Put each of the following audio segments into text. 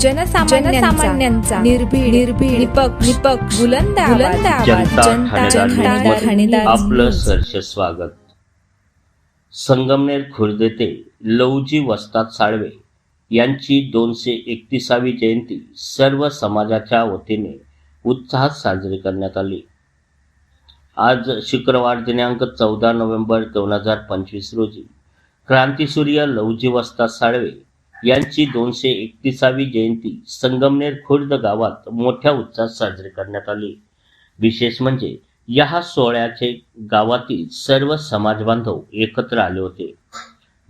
जनसामान्यांचा निर्भीड निर्भीड निपक्ष निपक्ष बुलंद बुलंद आवाज जनता जनता ठाणेदार आपलं. सहर्ष स्वागत. संगमनेर खुर्द येथे लवजी वस्ताद साळवे यांची दोनशे एकतीसावी जयंती सर्व समाजाच्या वतीने उत्साहात साजरी करण्यात आली. आज शुक्रवार दिनांक चौदा नोव्हेंबर दोन हजार पंचवीस रोजी क्रांतीसूर्य लवजी वस्ताद साळवे यांची दोनशे एकतीसावी जयंती संगमनेर खुर्द गावात मोठ्या उत्साहात साजरी करण्यात आली. विशेष म्हणजे या सोहळ्याचे गावातील सर्व समाज बांधव एकत्र आले होते.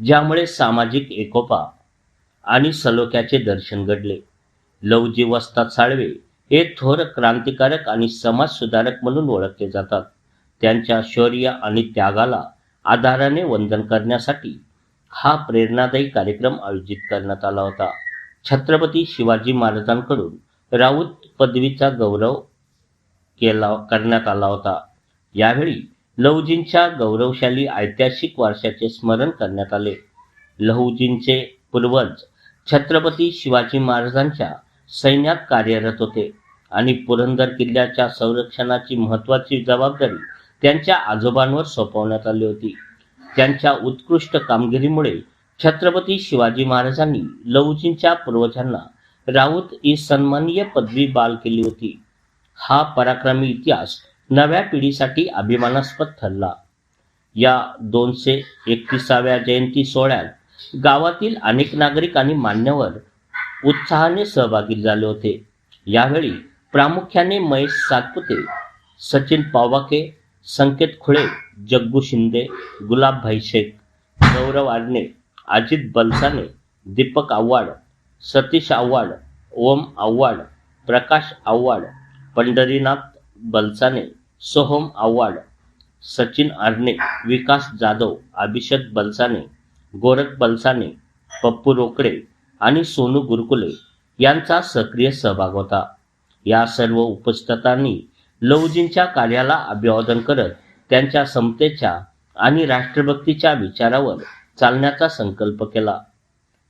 ज्यामुळे सामाजिक एकोपा आणि सलोख्याचे दर्शन घडले. लवजी वस्ताद साळवे हे थोर क्रांतिकारक आणि समाज सुधारक म्हणून ओळखले जातात. त्यांच्या शौर्य आणि त्यागाला आधाराने वंदन करण्यासाठी हा प्रेरणादायी कार्यक्रम आयोजित करण्यात आला होता. छत्रपती शिवाजी महाराजांकडून राऊत पदवीचा गौरव केला करण्यात आला होता. यावेळी लहुजींच्या गौरवशाली ऐतिहासिक वारशाचे स्मरण करण्यात आले. लहुजींचे पूर्वज छत्रपती शिवाजी महाराजांच्या सैन्यात कार्यरत होते आणि पुरंदर किल्ल्याच्या संरक्षणाची महत्वाची जबाबदारी त्यांच्या आजोबांवर सोपवण्यात आली होती. त्यांच्या उत्कृष्ट कामगिरीमुळे छत्रपती शिवाजी महाराजांनी लहुजींच्या पूर्वजांना राऊत ही सन्माननीय पदवी बाल केली होती. हा पराक्रमी इतिहास नव्या पिढीसाठी अभिमानास्पद ठरला. या दोनशे एकतीसाव्या जयंती सोहळ्यात गावातील अनेक नागरिक आणि मान्यवर उत्साहाने सहभागी झाले होते. यावेळी प्रामुख्याने महेश सातपुते सचिन पावाके संकेत खुळे जग्गू शिंदे गुलाबभाई शेख गौरव आडणे अजित बलसाने दीपक आव्हाड सतीश आव्हाड ओम आव्हाड प्रकाश आव्हाड पंढरीनाथ बलसाने सोहम आव्हाड सचिन आरणे विकास जाधव अभिषेक बलसाने गोरख बलसाने पप्पू रोकडे आणि सोनू गुरकुले यांचा सक्रिय सहभाग होता. या सर्व उपस्थितांनी लवजींच्या कार्याला अभिवादन करत त्यांच्या समतेच्या आणि राष्ट्रभक्तीच्या विचारावर चालण्याचा संकल्प केला.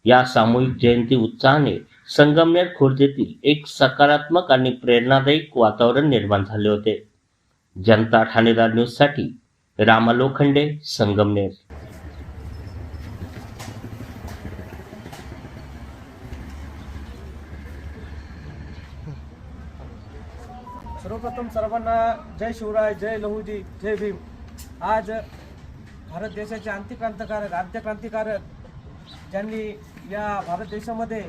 या सामूहिक जयंती उत्साहाने संगमनेर खुर्द एक सकारात्मक आणि प्रेरणादायक वातावरण निर्माण झाले होते. जनता ठाणेदार न्यूजसाठी रामा लोखंडे संगमनेर. सर्वप्रथम सर्वांना जय शिवराय जय लहूजी जय भीम. आज भारत देशाचे अंतिक्रांतिकारक आद्यक्रांतिकारक ज्यांनी या भारत देशामध्ये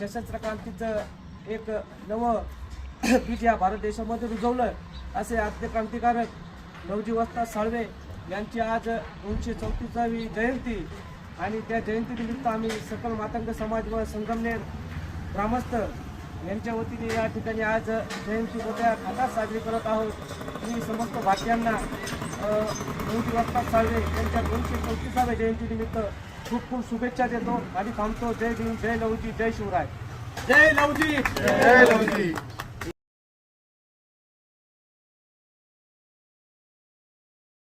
सशस्त्र क्रांतीचं एक नवं पीठ या भारत देशामध्ये रुजवलं असे आद्यक्रांतिकारक लहुजी वस्ता साळवे यांची आज दोनशे चौतीसावी जयंती. आणि त्या जयंतीनिमित्त आम्ही सकल मातंग समाज व संगमनेर ग्रामस्थ यांच्या वतीने या ठिकाणी आज जयंती मोठ्या थाटात साजरी करत आहोत. मी समस्त भारतीयांना दोनशे वस्ताद साळवे यांच्या दोनशे चौतीसाव्या जयंतीनिमित्त खूप खूप शुभेच्छा देतो आणि थांबतो. जय भीम जय लवजी जय शिवराय. जय लवजी! जय लवजी!